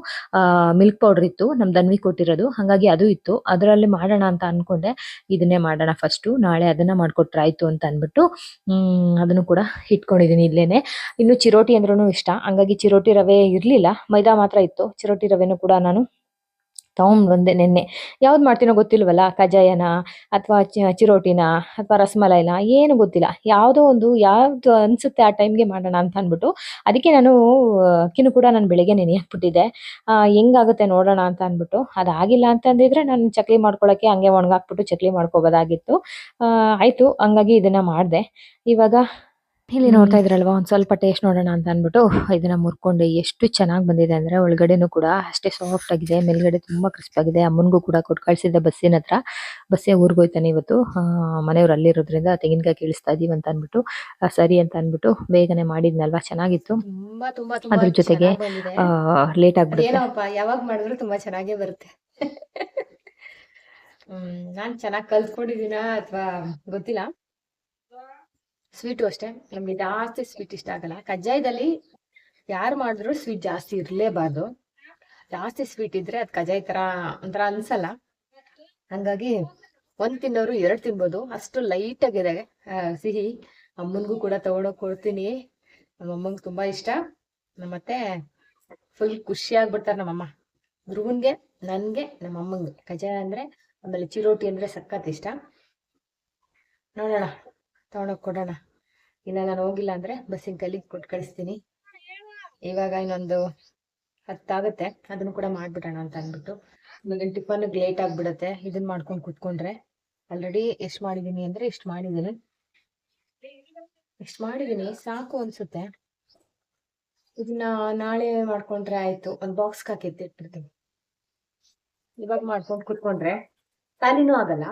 A: ಮಿಲ್ಕ್ ಪೌಡರ್ ಇತ್ತು. ನಮ್ ದನ್ವಿ ಕೊಟ್ಟಿರೋದು. ಹಂಗಾಗಿ ಅದು ಇತ್ತು. ಅದರಲ್ಲಿ ಮಾಡೋಣ ಅಂತ ಅನ್ಕೊಂಡೆ. ಇದನ್ನೇ ಮಾಡೋಣ ಫಸ್ಟು ನಾಳೆ ಅದನ್ನ ಮಾಡ್ಕೊಟ್ರೆ ಆಯ್ತು ಅಂತ ಅಂದ್ಬಿಟ್ಟು ಅದನ್ನು ಕೂಡ ಇಟ್ಕೊಂಡಿದೀನಿ ಇಲ್ಲೇನೆ. ಇನ್ನು ಚಿರೋಟಿ ಅಂದ್ರೂ ಇಷ್ಟ. ಹಂಗಾಗಿ ಚಿರೋಟಿ ರವೆ ಇರ್ಲಿಲ್ಲ. ಮೈದಾ ಮಾತ್ರ ಇತ್ತು. ಚಿರೋಟಿ ರವೆನೂ ಕೂಡ ನಾನು ತಗೊಂಡ್ ಬಂದೆ ನೆನ್ನೆ. ಯಾವ್ದು ಮಾಡ್ತೀನೋ ಗೊತ್ತಿಲ್ವಲ್ಲ, ಕಜಾಯನ ಅಥವಾ ಚಿರೋಟಿನ ಅಥವಾ ರಸಮಲೈನ, ಏನು ಗೊತ್ತಿಲ್ಲ. ಯಾವುದೋ ಒಂದು, ಯಾವ್ದು ಅನ್ಸುತ್ತೆ ಆ ಟೈಮ್ಗೆ ಮಾಡೋಣ ಅಂತ ಅಂದ್ಬಿಟ್ಟು, ಅದಕ್ಕೆ ನಾನು ಅಕ್ಕಿನೂ ಕೂಡ ನಾನು ಬೆಳಿಗ್ಗೆ ನೆನೆಯಾಕ್ಬಿಟ್ಟಿದ್ದೆ. ಹೆಂಗಾಗುತ್ತೆ ನೋಡೋಣ ಅಂತ ಅಂದ್ಬಿಟ್ಟು, ಅದಾಗಿಲ್ಲ ಅಂತಂದಿದ್ರೆ ನಾನು ಚಕ್ಲಿ ಮಾಡ್ಕೊಳಕ್ಕೆ ಹಂಗೆ ಒಣಗಾಕ್ಬಿಟ್ಟು ಚಕ್ಲಿ ಮಾಡ್ಕೋಬೋದಾಗಿತ್ತು. ಆಯ್ತು, ಹಂಗಾಗಿ ಇದನ್ನ ಮಾಡಿದೆ. ಇವಾಗ ಇಲ್ಲಿ ನೋಡ್ತಾ ಇದ್ರಲ್ವಾ? ಒಂದ್ ಸ್ವಲ್ಪ ಟೇಸ್ಟ್ ನೋಡೋಣ ಅಂತ ಅನ್ಬಿಟ್ಟು ಇದನ್ನ ಮುರ್ಕೊಂಡೆ ಎಷ್ಟು ಚೆನ್ನಾಗಿ ಬಂದಿದೆ ಅಂದ್ರೆ ಒಳಗಡೆನು ಕೂಡ ಅಷ್ಟೇ ಸಾಫ್ಟ್ ಆಗಿದೆ ಮೇಲ್ಗಡೆ ತುಂಬಾ ಕ್ರಿಸ್ಪ್ ಆಗಿದೆ. ಅಮ್ಮನ್ಗೂ ಕೂಡ ಕೊಟ್ಟು ಕಳ್ಸಿದ್ದೆ ಬಸ್ಸಿನ ಹತ್ರ. ಬಸ್ಸೇ ಊರ್ಗ್ ಹೋಯ್ತಾನೆ ಇವತ್ತು ಮನೆಯವ್ರು ಅಲ್ಲಿರೋದ್ರಿಂದ ತೆಂಗಿನಕಾಯಿ ಕೇಳಿಸ್ತಾ ಇದೀವಿ ಅಂತ ಅನ್ಬಿಟ್ಟು ಸರಿ ಅಂತ ಅನ್ಬಿಟ್ಟು ಬೇಗನೆ ಮಾಡಿದ್ನಲ್ವಾ? ಚೆನ್ನಾಗಿತ್ತು.
B: ತುಂಬಾ ತುಂಬಾ ತುಂಬಾ
A: ಅದ್ರ ಜೊತೆಗೆ ಲೇಟ್ ಆಗ್ಬಿಡುತ್ತೆ.
B: ಯಾವಾಗ ಮಾಡಿದ್ರು ತುಂಬಾ ಚೆನ್ನಾಗೇ ಬರುತ್ತೆ. ಹ್ಮ್ ನಾನ್ ಚೆನ್ನಾಗಿ ಕಲ್ತ್ಕೊಂಡಿದೀನ ಅಥವಾ ಗೊತ್ತಿಲ್ಲ. ಸ್ವೀಟು ಅಷ್ಟೇ. ನಮಗೆ ಜಾಸ್ತಿ ಸ್ವೀಟ್ ಇಷ್ಟ ಆಗಲ್ಲ. ಕಜ್ಜಾಯದಲ್ಲಿ ಯಾರು ಮಾಡಿದ್ರು ಸ್ವೀಟ್ ಜಾಸ್ತಿ ಇರ್ಲೇಬಾರ್ದು. ಜಾಸ್ತಿ ಸ್ವೀಟ್ ಇದ್ರೆ ಅದ್ ಕಜ್ಜಾಯ ತರ ಒಂಥರ ಅನ್ಸಲ್ಲ. ಹಂಗಾಗಿ ಒಂದ್ ತಿನ್ನೋರು ಎರಡ್ ತಿನ್ಬೋದು. ಅಷ್ಟು ಲೈಟ್ ಆಗಿದೆ ಸಿಹಿ. ಅಮ್ಮನ್ಗೂ ಕೂಡ ತಗೊಂಡೋಗ್ ಕೊಡ್ತೀನಿ. ನಮ್ಮ ಅಮ್ಮಂಗ್ ತುಂಬಾ ಇಷ್ಟ. ಮತ್ತೆ ಫುಲ್ ಖುಷಿ ಆಗ್ಬಿಡ್ತಾರೆ ನಮ್ಮಮ್ಮ ಧ್ರುವನ್ಗೆ, ನನ್ಗೆ ನಮ್ಮ ಅಮ್ಮಂಗೆ. ಕಜ್ಜಾಯ ಅಂದ್ರೆ ಆಮೇಲೆ ಚಿರೋಟಿ ಅಂದ್ರೆ ಸಖತ್ ಇಷ್ಟ. ನೋಡೋಣ. ತಗೊಂಡೋಗ್ ಕೊಡೋಣ. ಇನ್ನ ನಾನು ಹೋಗಿಲ್ಲ ಅಂದ್ರೆ ಬಸ್ಸಿನ ಕಲ್ಲಿಗೆ ಕೊಟ್ಟು ಕಳಿಸ್ತೀನಿ. ಇವಾಗ ಇನ್ನೊಂದು ಹತ್ತಾಗುತ್ತೆ. ಅದನ್ನು ಕೂಡ ಮಾಡ್ಬಿಡೋಣ ಅಂತ ಅಂದ್ಬಿಟ್ಟು. ಇವಾಗ ಟಿಫನ್ ಲೇಟ್ ಆಗ್ಬಿಡತ್ತೆ. ಇದನ್ನ ಮಾಡ್ಕೊಂಡು ಕುತ್ಕೊಂಡ್ರೆ ಆಲ್ರೆಡಿ ಎಷ್ಟು ಮಾಡಿದ್ದೀನಿ ಅಂದ್ರೆ ಇಷ್ಟ್ ಮಾಡಿದ್ದೀನಿ ಇಷ್ಟ್ ಮಾಡಿದ್ದೀನಿ ಸಾಕು ಅನ್ಸುತ್ತೆ. ಇದನ್ನ ನಾಳೆ ಮಾಡ್ಕೊಂಡ್ರೆ ಆಯ್ತು. ಒಂದು ಬಾಕ್ಸ್ ಹಾಕಿ ಎತ್ತಿಟ್ಬಿಡ್ತೀನಿ. ಇವಾಗ ಮಾಡ್ಕೊಂಡು ಕುತ್ಕೊಂಡ್ರೆ ಖಾಲಿನೂ ಆಗಲ್ಲ.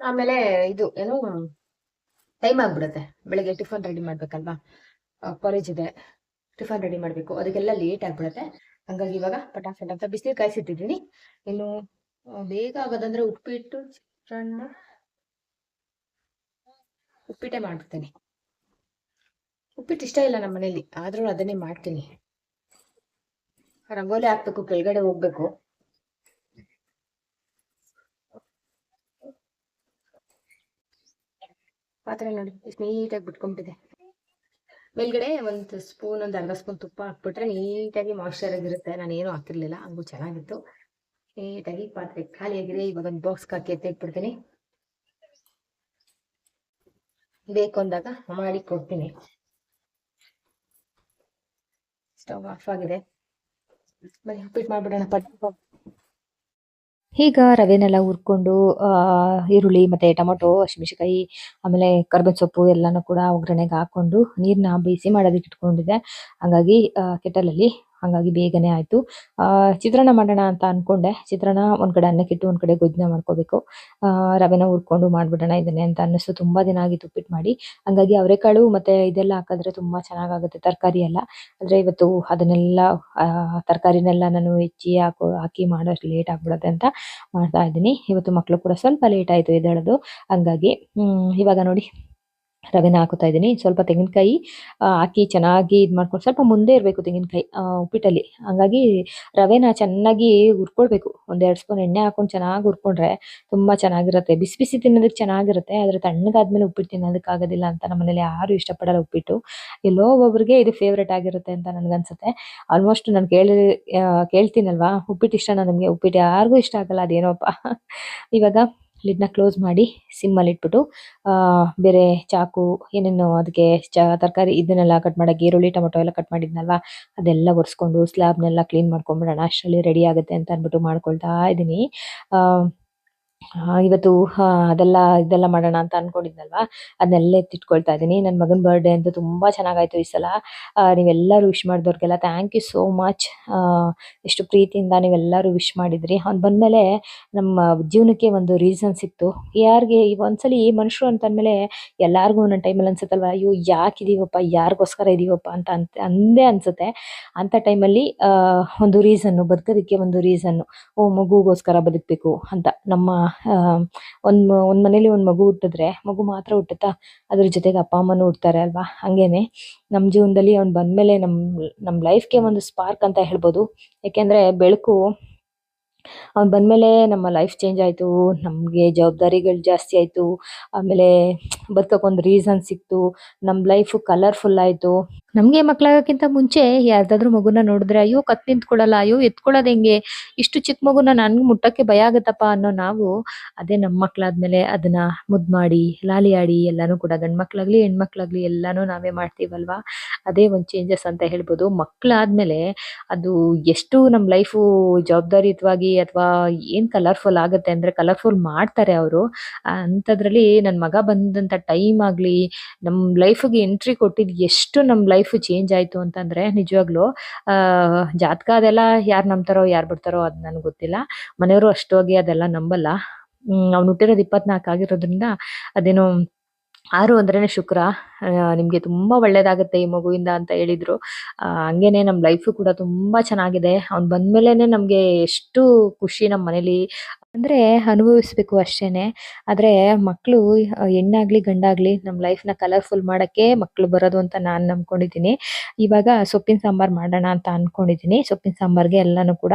B: ಆಮೇಲೆ ಇದು ಏನು ಟೈಮ್ ಆಗ್ಬಿಡುತ್ತೆ. ಬೆಳಗ್ಗೆ ಟಿಫನ್ ರೆಡಿ ಮಾಡ್ಬೇಕಲ್ವಾ? ಕಾಲೇಜ್ ಇದೆ. ಟಿಫನ್ ರೆಡಿ ಮಾಡ್ಬೇಕು. ಅದಕ್ಕೆಲ್ಲ ಲೇಟ್ ಆಗ್ಬಿಡುತ್ತೆ. ಹಂಗಾಗಿ ಇವಾಗ ಪಟಾಫಟ್ ಅಂತ ಬಿಸಿನೀರು ಕಾಯಿಸಿಟ್ಟಿದ್ದೀನಿ. ಇನ್ನು ಬೇಗ ಆಗೋದಂದ್ರೆ ಉಪ್ಪಿಟ್ಟು, ಚಿತ್ರಾನ್ನ, ಉಪ್ಪಿಟ್ಟೆ ಮಾಡ್ಬಿಡ್ತೀನಿ. ಉಪ್ಪಿಟ್ಟು ಇಷ್ಟ ಇಲ್ಲ ನಮ್ಮ ಮನೇಲಿ ಆದ್ರೂ ಅದನ್ನೇ ಮಾಡ್ತೀನಿ. ರಂಗೋಲಿ ಹಾಕ್ಬೇಕು, ಕೆಳಗಡೆ ಹೋಗ್ಬೇಕು. ಪಾತ್ರೆ ನೋಡಿ, ಎಷ್ಟು ನೀಟಾಗಿ ಬಿಟ್ಕೊಂಡ್ಬಿಟ್ಟಿದೆ ಮೇಲ್ಗಡೆ ಒಂದು ಸ್ಪೂನ್ ಒಂದು ಅರ್ಧ ಸ್ಪೂನ್ ತುಪ್ಪ ಹಾಕ್ಬಿಟ್ರೆ ನೀಟಾಗಿ ಮಾಯ್ಶ್ಚರ್ ಆಗಿರುತ್ತೆ ನಾನು ಏನೂ ಹಾಕಿರ್ಲಿಲ್ಲ ಹಂಗೂ ಚೆನ್ನಾಗಿತ್ತು. ನೀಟಾಗಿ ಪಾತ್ರೆ ಖಾಲಿಯಾಗಿದೆ ಇವಾಗ ಒಂದು ಬಾಕ್ಸ್ ಹಾಕಿ ಎತ್ತಿಟ್ಬಿಡ್ತೀನಿ ಬೇಕು ಅಂದಾಗ ಮಾಡಿ ಕೊಡ್ತೀನಿ. ಸ್ಟವ್ ಆಫ್ ಆಗಿದೆ. ಬನ್ನಿ ಉಪ್ಪಿಟ್ಟು ಮಾಡ್ಬಿಡೋಣ. ಪಟ್
A: ಈಗ ರವೆನೆಲ್ಲ ಹುರ್ಕೊಂಡು ಈರುಳ್ಳಿ ಮತ್ತೆ ಟೊಮೊಟೊ, ಹಸಿಮೆಣಸಿನಕಾಯಿ, ಆಮೇಲೆ ಕರ್ಬೇವಿನ ಸೊಪ್ಪು ಎಲ್ಲಾನು ಕೂಡ ಒಗ್ಗರಣೆಗೆ ಹಾಕೊಂಡು ನೀರ್ನ ಬೇಯಿಸಿ ಮಾಡೋದಕ್ಕೆ ಇಟ್ಕೊಂಡಿದ್ದೆ ಹಂಗಾಗಿ ಕೆಟಲಲ್ಲಿ ಹಂಗಾಗಿ ಬೇಗನೆ ಆಯ್ತು. ಚಿತ್ರಾನ್ನ ಮಾಡೋಣ ಅಂತ ಅನ್ಕೊಂಡೆ. ಚಿತ್ರಾನ್ನ ಒಂದ್ ಕಡೆ ಅನ್ನಕ್ಕಿಟ್ಟು ಒಂದ್ ಕಡೆ ಗೊಜ್ಜನ ಮಾಡ್ಕೋಬೇಕು. ರವೆನ ಹುರ್ಕೊಂಡು ಮಾಡ್ಬಿಡೋಣ ಇದನ್ನೇ ಅಂತ ಅನ್ನಿಸ್ತು. ತುಂಬಾ ದಿನ ಆಗಿತ್ತು ಉಪ್ಪಿಟ್ಟು ಮಾಡಿ. ಹಂಗಾಗಿ ಅವರೆಕಾಳು ಮತ್ತೆ ಇದೆಲ್ಲ ಹಾಕಿದ್ರೆ ತುಂಬಾ ಚೆನ್ನಾಗಾಗುತ್ತೆ. ತರಕಾರಿ ಎಲ್ಲ. ಅಂದ್ರೆ ಇವತ್ತು ಅದನ್ನೆಲ್ಲ ತರಕಾರಿನೆಲ್ಲ ನಾನು ಹೆಚ್ಚಿ ಹಾಕೋ, ಹಾಕಿ ಮಾಡೋಷ್ಟು ಲೇಟ್ ಆಗ್ಬಿಡುತ್ತೆ ಅಂತ ಮಾಡ್ತಾ ಇದ್ದೀನಿ. ಇವತ್ತು ಮಕ್ಕಳು ಕೂಡ ಸ್ವಲ್ಪ ಲೇಟ್ ಆಯ್ತು ಎದ್ದೇಳೋದು. ಹಂಗಾಗಿ ಇವಾಗ ನೋಡಿ. ರವೆನ ಹಾಕುತ್ತಾ ಇದ್ದೀನಿ. ಸ್ವಲ್ಪ ತೆಂಗಿನಕಾಯಿ ಹಾಕಿ ಚೆನ್ನಾಗಿ ಇದು ಮಾಡ್ಕೊಂಡು ಸ್ವಲ್ಪ ಮುಂದೆ ಇರಬೇಕು ತೆಂಗಿನಕಾಯಿ ಉಪ್ಪಿಟ್ಟಲ್ಲಿ. ಹಂಗಾಗಿ ರವೆನ ಚೆನ್ನಾಗಿ ಹುರ್ಕೊಳ್ಬೇಕು. ಒಂದೆರಡು ಸ್ಪೂನ್ ಎಣ್ಣೆ ಹಾಕೊಂಡು ಚೆನ್ನಾಗಿ ಹುರ್ಕೊಂಡ್ರೆ ತುಂಬ ಚೆನ್ನಾಗಿರುತ್ತೆ. ಬಿಸಿ ಬಿಸಿ ತಿನ್ನೋದಕ್ಕೆ ಚೆನ್ನಾಗಿರುತ್ತೆ, ಆದರೆ ತಣ್ಣಗಾದ್ಮೇಲೆ ಉಪ್ಪಿಟ್ಟು ತಿನ್ನೋದಕ್ಕೆ ಆಗೋದಿಲ್ಲ ಅಂತ ನಮ್ಮ ಮನೇಲಿ ಯಾರು ಇಷ್ಟಪಡಲ್ಲ ಉಪ್ಪಿಟ್ಟು. ಎಲ್ಲೋ ಒಬ್ಬೊಬ್ರಿಗೆ ಇದು ಫೇವ್ರೇಟ್ ಆಗಿರುತ್ತೆ ಅಂತ ನನಗನ್ಸುತ್ತೆ. ಆಲ್ಮೋಸ್ಟ್ ನಾನು ಕೇಳಿ ಕೇಳ್ತೀನಲ್ವಾ? ಉಪ್ಪಿಟ್ಟು ಇಷ್ಟನಾ ನಮಗೆ? ಉಪ್ಪಿಟ್ಟು ಯಾರಿಗೂ ಇಷ್ಟ ಆಗಲ್ಲ ಅದೇನೋಪ್ಪ ಇವಾಗ ಲಿಡ್ನ ಕ್ಲೋಸ್ ಮಾಡಿ ಸಿಮ್ಮಲ್ಲಿ ಇಟ್ಬಿಟ್ಟು ಬೇರೆ ಚಾಕು, ಏನೇನು ಅದಕ್ಕೆ ಚ, ತರಕಾರಿ ಇದನ್ನೆಲ್ಲ ಕಟ್ ಮಾಡೋಕ್ಕೆ, ಈರುಳ್ಳಿ, ಟೊಮೊಟೊ ಎಲ್ಲ ಕಟ್ ಮಾಡಿದ್ನಲ್ವಾ, ಅದೆಲ್ಲ ಒರೆಸ್ಕೊಂಡು ಸ್ಲ್ಯಾಬ್ನೆಲ್ಲ ಕ್ಲೀನ್ ಮಾಡ್ಕೊಂಡ್ಬಿಡೋಣ ಅಷ್ಟರಲ್ಲಿ ರೆಡಿ ಆಗುತ್ತೆ ಅಂತ ಅಂದ್ಬಿಟ್ಟು ಮಾಡ್ಕೊಳ್ತಾ ಇದ್ದೀನಿ ಇವತ್ತು ಅದೆಲ್ಲ, ಇದೆಲ್ಲ ಮಾಡೋಣ ಅಂತ ಅನ್ಕೊಂಡಿದ್ನಲ್ವಾ? ಅದನ್ನೆಲ್ಲ ಎತ್ತಿಟ್ಕೊಳ್ತಾ ಇದ್ದೀನಿ. ನನ್ನ ಮಗನ ಬರ್ಡೇ ಅಂತೂ ತುಂಬಾ ಚೆನ್ನಾಗಾಯ್ತು ಈ ಸಲ. ನೀವೆಲ್ಲರೂ ವಿಶ್ ಮಾಡಿದವ್ರಿಗೆಲ್ಲ ಥ್ಯಾಂಕ್ ಯು ಸೋ ಮಚ್ ಎಷ್ಟು ಪ್ರೀತಿಯಿಂದ ನೀವೆಲ್ಲರೂ ವಿಶ್ ಮಾಡಿದ್ರಿ. ಅವ್ನು ಬಂದಮೇಲೆ ನಮ್ಮ ಜೀವನಕ್ಕೆ ಒಂದು ರೀಸನ್ ಸಿಕ್ತು. ಯಾರಿಗೆ, ಈ ಒಂದ್ಸಲಿ ಮನುಷ್ಯರು ಅಂತ ಅಂದಮೇಲೆ ಎಲ್ಲಾರ್ಗೂ ಒಂದೊಂದು ಟೈಮಲ್ಲಿ ಅನ್ಸುತ್ತಲ್ವಾ? ಅಯ್ಯೋ, ಯಾಕೆ ಇದೀವಪ್ಪ? ಯಾರಿಗೋಸ್ಕರ ಇದೀವಪ್ಪ ಅಂತ ಅಂತ ಅಂದೇ ಅನ್ಸುತ್ತೆ. ಅಂಥ ಟೈಮಲ್ಲಿ ಒಂದು ರೀಸನ್ನು ಬದುಕೋದಕ್ಕೆ ಒಂದು ರೀಸನ್ನು ಓ, ಮಗುಗೋಸ್ಕರ ಬದುಕಬೇಕು ಅಂತ ನಮ್ಮ ಒಂದು ಒಂದು ಮನೇಲಿ ಒಂದು ಮಗು ಹುಟ್ಟಿದ್ರೆ, ಮಗು ಮಾತ್ರ ಹುಟ್ಟುತ್ತಾ ಅದ್ರ ಜೊತೆಗೆ ಅಪ್ಪ, ಅಮ್ಮನೂ ಹುಡ್ತಾರೆ ಅಲ್ವಾ? ಹಂಗೇನೆ ನಮ್ಮ ಜೀವನದಲ್ಲಿ ಅವ್ನು ಬಂದಮೇಲೆ ನಮ್ಮ ನಮ್ಮ ಲೈಫ್ಗೆ ಒಂದು ಸ್ಪಾರ್ಕ್ ಅಂತ ಹೇಳ್ಬೋದು. ಯಾಕೆಂದ್ರೆ ಬೆಳಕು, ಅವ್ನು ಬಂದಮೇಲೆ ನಮ್ಮ ಲೈಫ್ ಚೇಂಜ್ ಆಯಿತು, ನಮಗೆ ಜವಾಬ್ದಾರಿಗಳು ಜಾಸ್ತಿ ಆಯಿತು, ಆಮೇಲೆ ಬದುಕೋಕ್ಕೊಂದು ರೀಸನ್ ಸಿಕ್ತು ನಮ್ಮ ಲೈಫು ಕಲರ್ಫುಲ್ ಆಯಿತು. ನಮಗೆ ಮಕ್ಕಳಾಗೋಕ್ಕಿಂತ ಮುಂಚೆ ಯಾರ್ದಾದ್ರೂ ಮಗುನ ನೋಡಿದ್ರೆ, ಅಯ್ಯೋ, ಕತ್ ನಿಂತ್ಕೊಳ್ಳಲ್ಲ ಅಯ್ಯೋ ಎತ್ಕೊಳ್ಳೋದು ಹೆಂಗೆ? ಇಷ್ಟು ಚಿಕ್ಕ ಮಗುನ ನನ್ಗೆ ಮುಟ್ಟಕ್ಕೆ ಭಯ ಆಗುತ್ತಪ್ಪ ಅನ್ನೋ ನಾವು, ಅದೇ ನಮ್ಮ ಮಕ್ಕಳಾದ್ಮೇಲೆ ಅದನ್ನ ಮುದ್ದು ಮಾಡಿ ಲಾಲಿ ಆಡಿ ಎಲ್ಲಾನು ಕೂಡ ಗಂಡು ಮಕ್ಕಳಾಗ್ಲಿ ಹೆಣ್ಮಕ್ಳಾಗ್ಲಿ ಎಲ್ಲಾನು ನಾವೇ ಮಾಡ್ತೀವಲ್ವಾ? ಅದೇ ಒಂದು ಚೇಂಜಸ್ ಅಂತ ಹೇಳ್ಬೋದು. ಮಕ್ಕಳಾದ್ಮೇಲೆ ಅದು ಎಷ್ಟು ನಮ್ಮ ಲೈಫು ಜವಾಬ್ದಾರಿಯುತವಾಗಿ ಅಥವಾ ಏನು ಕಲರ್ಫುಲ್ ಆಗುತ್ತೆ ಅಂದರೆ ಕಲರ್ಫುಲ್ ಮಾಡ್ತಾರೆ ಅವರು. ಅಂಥದ್ರಲ್ಲಿ ನನ್ನ ಮಗ ಬಂದಂಥ ಟೈಮ್ ಆಗಲಿ ನಮ್ಮ ಲೈಫಿಗೆ ಎಂಟ್ರಿ ಕೊಟ್ಟಿದ್ದು ಎಷ್ಟು ನಮ್ಮ ಲೈಫ್ ಚೇಂಜ್ ಆಯಿತು ಅಂತಂದರೆ ನಿಜವಾಗ್ಲೂ ಜಾತಕ ಅದೆಲ್ಲ ಯಾರು ನಂಬ್ತಾರೋ, ಯಾರು ಬಿಡ್ತಾರೋ ಅದು ನನಗೆ ಗೊತ್ತಿಲ್ಲ. ಮನೆಯವರು ಅಷ್ಟೋಗಿ ಅದೆಲ್ಲ ನಂಬಲ್ಲ. ಅವ್ನು ಹುಟ್ಟಿರೋದು ಇಪ್ಪತ್ನಾಲ್ಕು ಆಗಿರೋದ್ರಿಂದ ಅದೇನೋ ಆರು ಅಂದ್ರೇನೆ ಶುಕ್ರ. ನಿಮಗೆ ತುಂಬಾ ಒಳ್ಳೇದಾಗುತ್ತೆ ಈ ಮಗುವಿಂದ ಅಂತ ಹೇಳಿದ್ರು. ಹಂಗೇನೆ ನಮ್ಮ ಲೈಫ್ ಕೂಡ ತುಂಬಾ ಚೆನ್ನಾಗಿದೆ. ಅವ್ನ್ ಬಂದ್ಮೇಲೆನೆ ನಮಗೆ ಎಷ್ಟು ಖುಷಿ ನಮ್ ಮನೇಲಿ. ಅಂದರೆ ಅನುಭವಿಸ್ಬೇಕು ಅಷ್ಟೇನೆ. ಆದರೆ ಮಕ್ಕಳು ಹೆಣ್ಣಾಗ್ಲಿ, ಗಂಡಾಗ್ಲಿ ನಮ್ಮ ಲೈಫ್ನ ಕಲರ್ಫುಲ್ ಮಾಡೋಕ್ಕೆ ಮಕ್ಕಳು ಬರೋದು ಅಂತ ನಾನು ನಂಬ್ಕೊಂಡಿದ್ದೀನಿ. ಇವಾಗ ಸೊಪ್ಪಿನ ಸಾಂಬಾರು ಮಾಡೋಣ ಅಂತ ಅಂದ್ಕೊಂಡಿದ್ದೀನಿ ಸೊಪ್ಪಿನ ಸಾಂಬಾರ್ಗೆ ಎಲ್ಲನೂ ಕೂಡ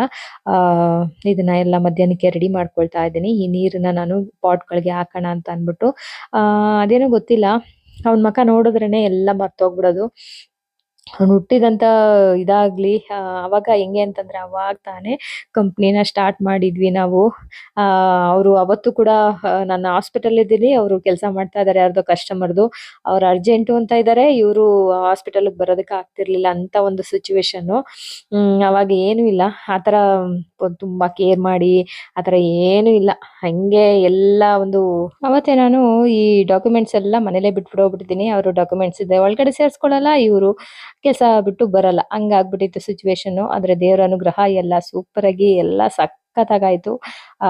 A: ಇದನ್ನ ಎಲ್ಲ ಮಧ್ಯಾಹ್ನಕ್ಕೆ ರೆಡಿ ಮಾಡ್ಕೊಳ್ತಾ ಇದ್ದೀನಿ. ಈ ನೀರನ್ನ ನಾನು ಪಾಟ್ಗಳಿಗೆ ಹಾಕೋಣ ಅಂತ ಅಂದ್ಬಿಟ್ಟು. ಅದೇನೋ ಗೊತ್ತಿಲ್ಲ. ಅವ್ನ ಮಕ ನೋಡಿದ್ರೇನೆ ಎಲ್ಲ ಮರ್ತೋಗ್ಬಿಡೋದು. ಅವ್ನು ಹುಟ್ಟಿದಂತ ಇದಾಗ್ಲಿ ಅವಾಗ ಹೆಂಗೆ ಅಂತಂದ್ರೆ ಅವಾಗ ತಾನೇ ಕಂಪ್ನಿನ ಸ್ಟಾರ್ಟ್ ಮಾಡಿದ್ವಿ ನಾವು. ಅವರು ಅವತ್ತು ಕೂಡ ನನ್ನ ನಾನು ಹಾಸ್ಪಿಟಲ್ ಇದ್ದೀನಿ, ಅವರು ಕೆಲಸ ಮಾಡ್ತಾ ಇದ್ದಾರೆ ಯಾರ್ದೋ ಕಸ್ಟಮರ್ದು. ಅವ್ರು ಅರ್ಜೆಂಟು ಅಂತ ಇದ್ದಾರೆ ಇವರು ಹಾಸ್ಪಿಟಲ್ಗೆ ಬರೋದಕ್ಕೆ ಆಗ್ತಿರ್ಲಿಲ್ಲ ಅಂತ ಒಂದು ಸಿಚುವೇಶನ್ನು ಅವಾಗ ಏನೂ ಇಲ್ಲ. ಆ ಥರ ತುಂಬ ಕೇರ್ ಮಾಡಿ ಆತರ ಏನು ಇಲ್ಲ. ಹಂಗೆ ಎಲ್ಲ ಒಂದು ಅವತ್ತೇ ನಾನು ಈ ಡಾಕ್ಯುಮೆಂಟ್ಸ್ ಎಲ್ಲ ಮನೇಲೇ ಬಿಟ್ಬಿಟ್ಟು ಹೋಗ್ಬಿಟ್ಟಿದ್ದೀನಿ ಅವರು ಡಾಕ್ಯುಮೆಂಟ್ಸ್ ಇದೆ. ಒಳಗಡೆ ಸೇರಿಸ್ಕೊಳ್ಳಲ್ಲ ಇವರು ಕೆಲಸ ಬಿಟ್ಟು ಬರಲ್ಲ. ಹಂಗಾಗ್ಬಿಟ್ಟಿತ್ತು ಸಿಚುವೇಶನ್ ಆದರೆ ದೇವರ ಅನುಗ್ರಹ ಎಲ್ಲ ಸೂಪರಾಗಿ ಎಲ್ಲ ಸಖತ್ತಾಗಾಯ್ತು ಆ,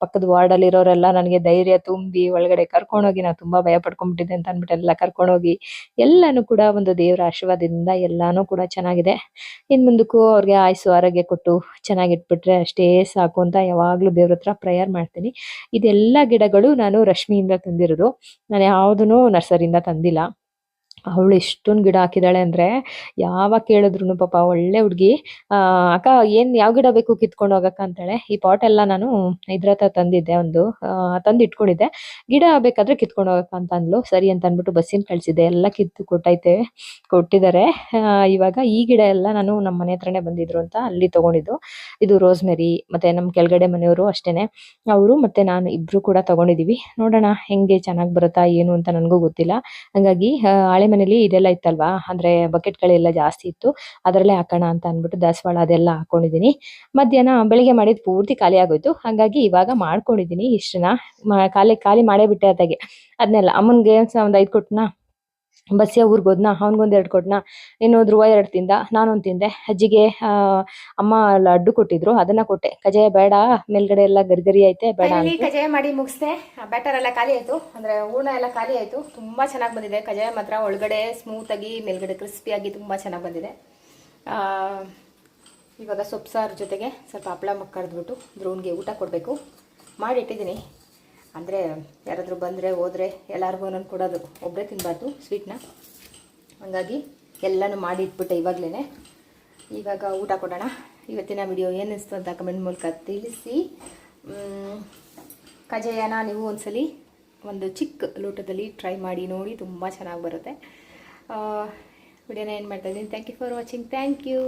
A: ಪಕ್ಕದ ವಾರ್ಡಲ್ಲಿ ಇರೋರೆಲ್ಲ ನನಗೆ ಧೈರ್ಯ ತುಂಬಿ ಒಳಗಡೆ ಕರ್ಕೊಂಡೋಗಿ ನಾವು ತುಂಬಾ ಭಯ ಪಡ್ಕೊಂಡ್ಬಿಟ್ಟಿದ್ದೆ ಅಂತ ಅಂದ್ಬಿಟ್ಟು ಎಲ್ಲ ಕರ್ಕೊಂಡೋಗಿ ಎಲ್ಲಾನು ಕೂಡ ಒಂದು ದೇವರ ಆಶೀರ್ವಾದದಿಂದ ಎಲ್ಲಾನು ಕೂಡ ಚೆನ್ನಾಗಿದೆ. ಇನ್ ಮುಂದಕ್ಕೂ ಅವ್ರಿಗೆ ಆಯ್ಸು ಆರೋಗ್ಯ ಕೊಟ್ಟು ಚೆನ್ನಾಗಿಟ್ಬಿಟ್ರೆ ಅಷ್ಟೇ ಸಾಕು ಅಂತ ಯಾವಾಗ್ಲೂ ದೇವ್ರ ಹತ್ರ ಪ್ರೇಯರ್ ಮಾಡ್ತೀನಿ. ಇದೆಲ್ಲ ಗಿಡಗಳು ನಾನು ರಶ್ಮಿಯಿಂದ ತಂದಿರೋದು. ನಾನು ಯಾವುದನ್ನು ನರ್ಸರಿಯಿಂದ ತಂದಿಲ್ಲ. ಅವಳು ಎಷ್ಟೊಂದು ಗಿಡ ಹಾಕಿದಾಳೆ ಅಂದ್ರೆ ಯಾವಾಗ ಕೇಳಿದ್ರು ಪಾಪ ಒಳ್ಳೆ ಹುಡುಗಿ. ಅಕ್ಕ, ಏನ್ ಯಾವ ಗಿಡ ಬೇಕು ಕಿತ್ಕೊಂಡು ಹೋಗಕ್ಕ ಅಂತಾಳೆ. ಈ ಪಾಟ್ ಎಲ್ಲ ನಾನು ಇದ್ರ ಹತ್ರ ತಂದಿದ್ದೆ ಒಂದು ತಂದು ಇಟ್ಕೊಂಡಿದ್ದೆ. ಗಿಡ ಬೇಕಾದ್ರೆ ಕಿತ್ಕೊಂಡು ಹೋಗಕ್ಕ ಅಂತ ಅಂದ್ಲು. ಸರಿ ಅಂತ ಅಂದ್ಬಿಟ್ಟು ಬಸ್ಸಿನ ಕಳ್ಸಿದ್ದೆ. ಎಲ್ಲ ಕಿತ್ತು ಕೊಟ್ಟೈತೆ ಕೊಟ್ಟಿದ್ದಾರೆ ಇವಾಗ ಈ ಗಿಡ ಎಲ್ಲ ನಾನು ನಮ್ಮ ಮನೆ ಹತ್ರನೇ ಬಂದಿದ್ರು ಅಂತ ಅಲ್ಲಿ ತಗೊಂಡಿದ್ದು. ಇದು ರೋಸ್ಮೆರಿ, ಮತ್ತೆ ನಮ್ಮ ಕೆಳಗಡೆ ಮನೆಯವರು ಅಷ್ಟೇನೆ. ಅವರು ಮತ್ತೆ ನಾನು ಇಬ್ರು ಕೂಡ ತಗೊಂಡಿದೀವಿ. ನೋಡೋಣ ಹೆಂಗೆ ಚೆನ್ನಾಗಿ ಬರುತ್ತಾ, ಏನು ಅಂತ ನನಗೂ ಗೊತ್ತಿಲ್ಲ. ಹಂಗಾಗಿ ಹಳೆ ಮನೇಲಿ ಇದೆಲ್ಲ ಇತ್ತಲ್ವಾ? ಅಂದ್ರೆ ಬಕೆಟ್ ಗಳೆಲ್ಲ ಜಾಸ್ತಿ ಇತ್ತು. ಅದರಲ್ಲೇ ಹಾಕೋಣ ಅಂತ ಅಂದ್ಬಿಟ್ಟು ದಾಸವಾಳ ಅದೆಲ್ಲ ಹಾಕೊಂಡಿದ್ದೀನಿ. ಮಧ್ಯಾಹ್ನ ಬೆಳಿಗ್ಗೆ ಮಾಡಿದ್ ಪೂರ್ತಿ ಖಾಲಿ ಆಗೋಯ್ತು. ಹಾಗಾಗಿ ಇವಾಗ ಮಾಡ್ಕೊಂಡಿದ್ದೀನಿ ಇಷ್ಟನ್ನ ಖಾಲಿ ಖಾಲಿ ಮಾಡೇ ಬಿಟ್ಟೆ ಅದಾಗೆ ಅದನ್ನೆಲ್ಲ ಅಮ್ಮನ್ಗೆ ಒಂದು ಐದು ಕೊಟ್ನಾ? ಬಸ್ಸಿಯ ಊರಿಗೆ ಹೋದ್ನಾ ಅವ್ನಿಗೊಂದು ಎರಡು ಕೊಟ್ನಾ ಇನ್ನು ಧ್ರುವ ಎರಡು ತಿಂದ ನಾನೊಂದು ತಿಂದೆ. ಅಜ್ಜಿಗೆ ಅಮ್ಮ ಲಡ್ಡು ಕೊಟ್ಟಿದ್ರು ಅದನ್ನ ಕೊಟ್ಟೆ. ಕಜಾಯ ಬೇಡ ಮೇಲ್ಗಡೆ ಎಲ್ಲ ಗರ್ಗರಿ ಐತೆ ಬೇಡ
B: ಕಜಾಯ ಮಾಡಿ ಮುಗಿಸ್ದೆ. ಬ್ಯಾಟರ್ ಎಲ್ಲ ಖಾಲಿ ಆಯ್ತು. ಅಂದ್ರೆ ಹೂರ್ಣ ಎಲ್ಲ ಖಾಲಿ ಆಯ್ತು. ತುಂಬಾ ಚೆನ್ನಾಗಿ ಬಂದಿದೆ. ಕಜಾಯ ಮಾತ್ರ ಒಳಗಡೆ ಸ್ಮೂತ್ ಆಗಿ ಮೇಲ್ಗಡೆ ಕ್ರಿಸ್ಪಿ ಆಗಿ ತುಂಬಾ ಚೆನ್ನಾಗಿ ಬಂದಿದೆ. ಆ, ಇವಾಗ ಸೊಪ್ಪು ಸಾರು ಜೊತೆಗೆ ಸ್ವಲ್ಪ ಹಪ್ಪಳ ಕರೆದ್ಬಿಟ್ಟು ದ್ರೋಣ್ಗೆ ಊಟ ಕೊಡಬೇಕು. ಮಾಡಿ ಇಟ್ಟಿದ್ದೀನಿ. ಅಂದರೆ ಯಾರಾದರೂ ಬಂದರೆ, ಹೋದರೆ ಎಲ್ಲರಿಗೂ ಒಂದೊಂದು ಕೊಡೋದು. ಒಬ್ಬರೇ ತಿನ್ನಬಾರ್ದು ಸ್ವೀಟ್ನ ಹಾಗಾಗಿ ಎಲ್ಲನೂ ಮಾಡಿ ಇಟ್ಬಿಟ್ಟೆ ಇವಾಗಲೇ ಇವಾಗ ಊಟ ಕೊಡೋಣ. ಇವತ್ತಿನ ವಿಡಿಯೋ ಏನಿಸ್ತು ಅಂತ ಕಮೆಂಟ್ ಮೂಲಕ ತಿಳಿಸಿ. ಕಜಯನ ಕಜಾಯನ ನೀವು ಒಂದ್ಸಲಿ ಒಂದು ಚಿಕ್ಕ ಲೋಟದಲ್ಲಿ ಟ್ರೈ ಮಾಡಿ ನೋಡಿ, ತುಂಬ ಚೆನ್ನಾಗಿ ಬರುತ್ತೆ. ವಿಡಿಯೋನ ಏನು ಮಾಡ್ತಾಯಿದ್ದೀನಿ thank you for watching thank you